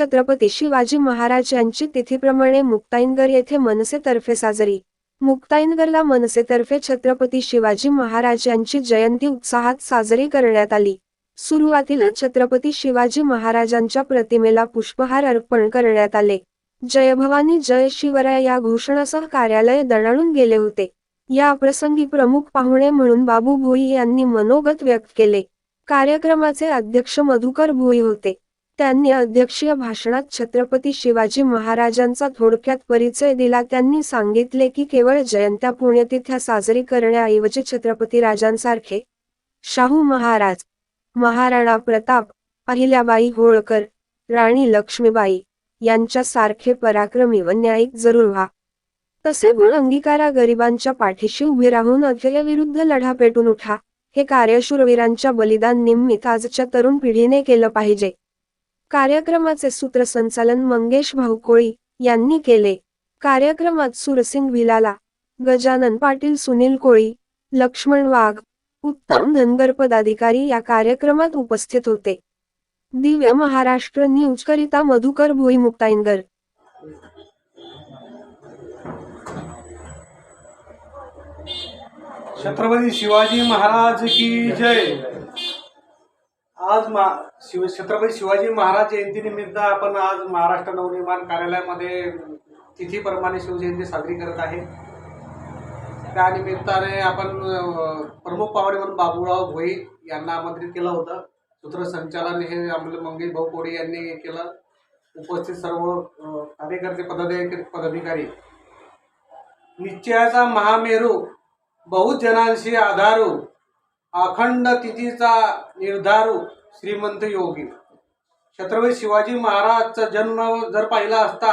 छत्रपती शिवाजी महाराज यांची तिथीप्रमाणे मुक्ताईनगर येथे मनसेतर्फे साजरी. मुक्ताईनगरला मनसेतर्फे छत्रपती शिवाजी महाराज यांची जयंती उत्साहात साजरी करण्यात आली. सुरुवातीला छत्रपती शिवाजी महाराजांच्या प्रतिमेला पुष्पहार अर्पण करण्यात आले. जय भवानी जय शिवराय या घोषणासह कार्यालय दणाणून गेले होते. या प्रसंगी प्रमुख पाहुणे म्हणून बाबू भोई यांनी मनोगत व्यक्त केले. कार्यक्रमाचे अध्यक्ष मधुकर भोई होते. त्यांनी अध्यक्षीय भाषणात छत्रपती शिवाजी महाराजांचा थोडक्यात परिचय दिला. त्यांनी सांगितले की केवळ जयंत्या पुण्यतिथ्या साजरी करण्याऐवजी छत्रपती राजांसारखे शाहू महाराज महाराणा प्रताप अहिल्याबाई होळकर राणी लक्ष्मीबाई यांच्यासारखे पराक्रमी व न्यायिक जरूर व्हा. तसे गुण अंगीकारा गरिबांच्या पाठीशी उभे राहून अध्ययाविरुद्ध लढा पेटून उठा. हे कार्य शूरवीरांच्या बलिदान निमित्त आजच्या तरुण पिढीने केलं पाहिजे. कार्यक्रमाचे सूत्रसंचालन मंगेश भाऊकोळी यांनी केले. कार्यक्रमात सुरसिंग भिलाला गजानन पाटील सुनील कोळी लक्ष्मण वाघ उत्तम धनगर पदाधिकारी या कार्यक्रमात उपस्थित होते. दिव्य महाराष्ट्र न्यूज करिता मधुकर भोई मुक्ताईनगर. छत्रपती शिवाजी महाराज की जय. आज मा शिव छत्रपती शिवाजी महाराज जयंतीनिमित्त आपण आज महाराष्ट्र नवनिर्माण कार्यालयामध्ये तिथीप्रमाणे शिवजयंती साजरी करत आहे. त्यानिमित्ताने आपण प्रमुख पाहुणे म्हणून बाबूराव भोई यांना आमंत्रित केलं होतं. सूत्रसंचालन हे आपले मंगेश भाऊ कोडे यांनी केलं. उपस्थित सर्व कार्यकर्ते पदाधिकारी पदाधिकारी. निश्चयाचा महामेरू बहुजनांशी आधारू अखंड तिथीचा निर्धारू श्रीमंत योगी. छत्रपती शिवाजी महाराजचा जन्म जर पाहिला असता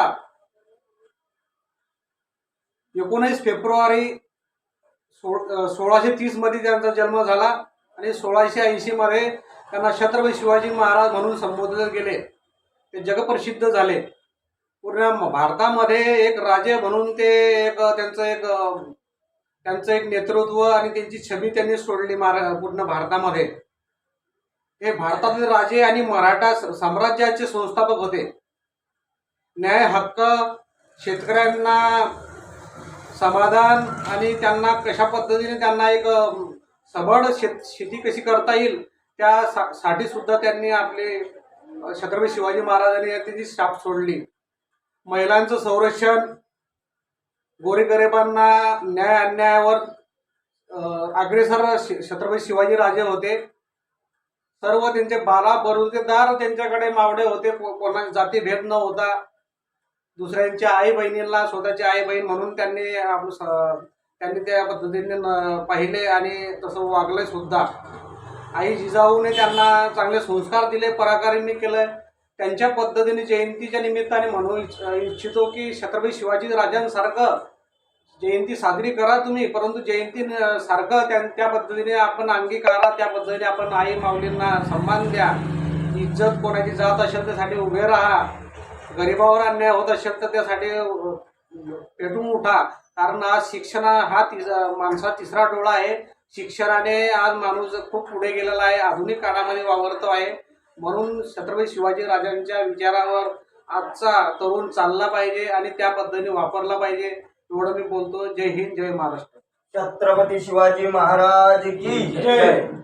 एकोणीस फेब्रुवारी सो सोळाशे तीसमध्ये त्यांचा जन्म झाला आणि सोळाशे ऐंशीमध्ये त्यांना छत्रपती शिवाजी महाराज म्हणून संबोधले गेले ते जगप्रसिद्ध झाले. पूर्ण भारतामध्ये एक राजे म्हणून ते एक त्यांचं एक त्यांचं एक नेतृत्व आणि त्यांची छबी त्यांनी सोडली महारा पूर्ण भारतामध्ये. हे भारतातील राजे आणि मराठा स- साम्राज्याचे संस्थापक होते. न्याय हक्क शेतकऱ्यांना समाधान आणि त्यांना कशा पद्धतीने त्यांना एक सबळ शेत शेती कशी करता येईल त्या सा साठी सुद्धा त्यांनी आपले छत्रपती शिवाजी महाराजांनी त्याची छाप सोडली. महिलांचं संरक्षण गोरेगरिबांना न्याय अन्यायावर अग्रेसर शि- छत्रपती शिवाजी राजे होते. सर्व त्यांचे बाला बरुदेदार त्यांच्याकडे मावडे होते. कोणाची जाती जातीभेद न होता. दुसऱ्यांच्या आई बहिणींना स्वतःची आई बहीण म्हणून त्यांनी आपलं स- त्यांनी त्या पद्धतीने न- पाहिले आणि तसं वागले सुद्धा. आई जिजाऊने त्यांना चांगले संस्कार दिले पराकारींनी केलं. त्यांच्या पद्धतीने जयंतीच्या निमित्ताने म्हणू इच्छितो की छत्रपती शिवाजी राजांसारखं जयंती साजरी करा तुम्ही परंतु जयंती सारखं त्या त्या पद्धतीने आपण अंगीकारा त्या पद्धतीने आपण आई माऊलींना सन्मान द्या. इज्जत कोणाची जात असेल त्यासाठी उभे राहा. गरिबावर अन्याय होत असेल तर त्यासाठी पेटून उठा. कारण आज शिक्षण हा तिस माणसा तिसरा डोळा आहे. शिक्षणाने आज माणूस खूप पुढे गेलेला आहे. आधुनिक काळामध्ये वावरतो आहे. म्हणून छत्रपती शिवाजी राजांच्या विचारावर आजचा तरुण चालला पाहिजे आणि त्या पद्धतीने वापरला पाहिजे. एवढं मी बोलतो जय हिंद जय महाराष्ट्र. छत्रपती शिवाजी महाराज की जय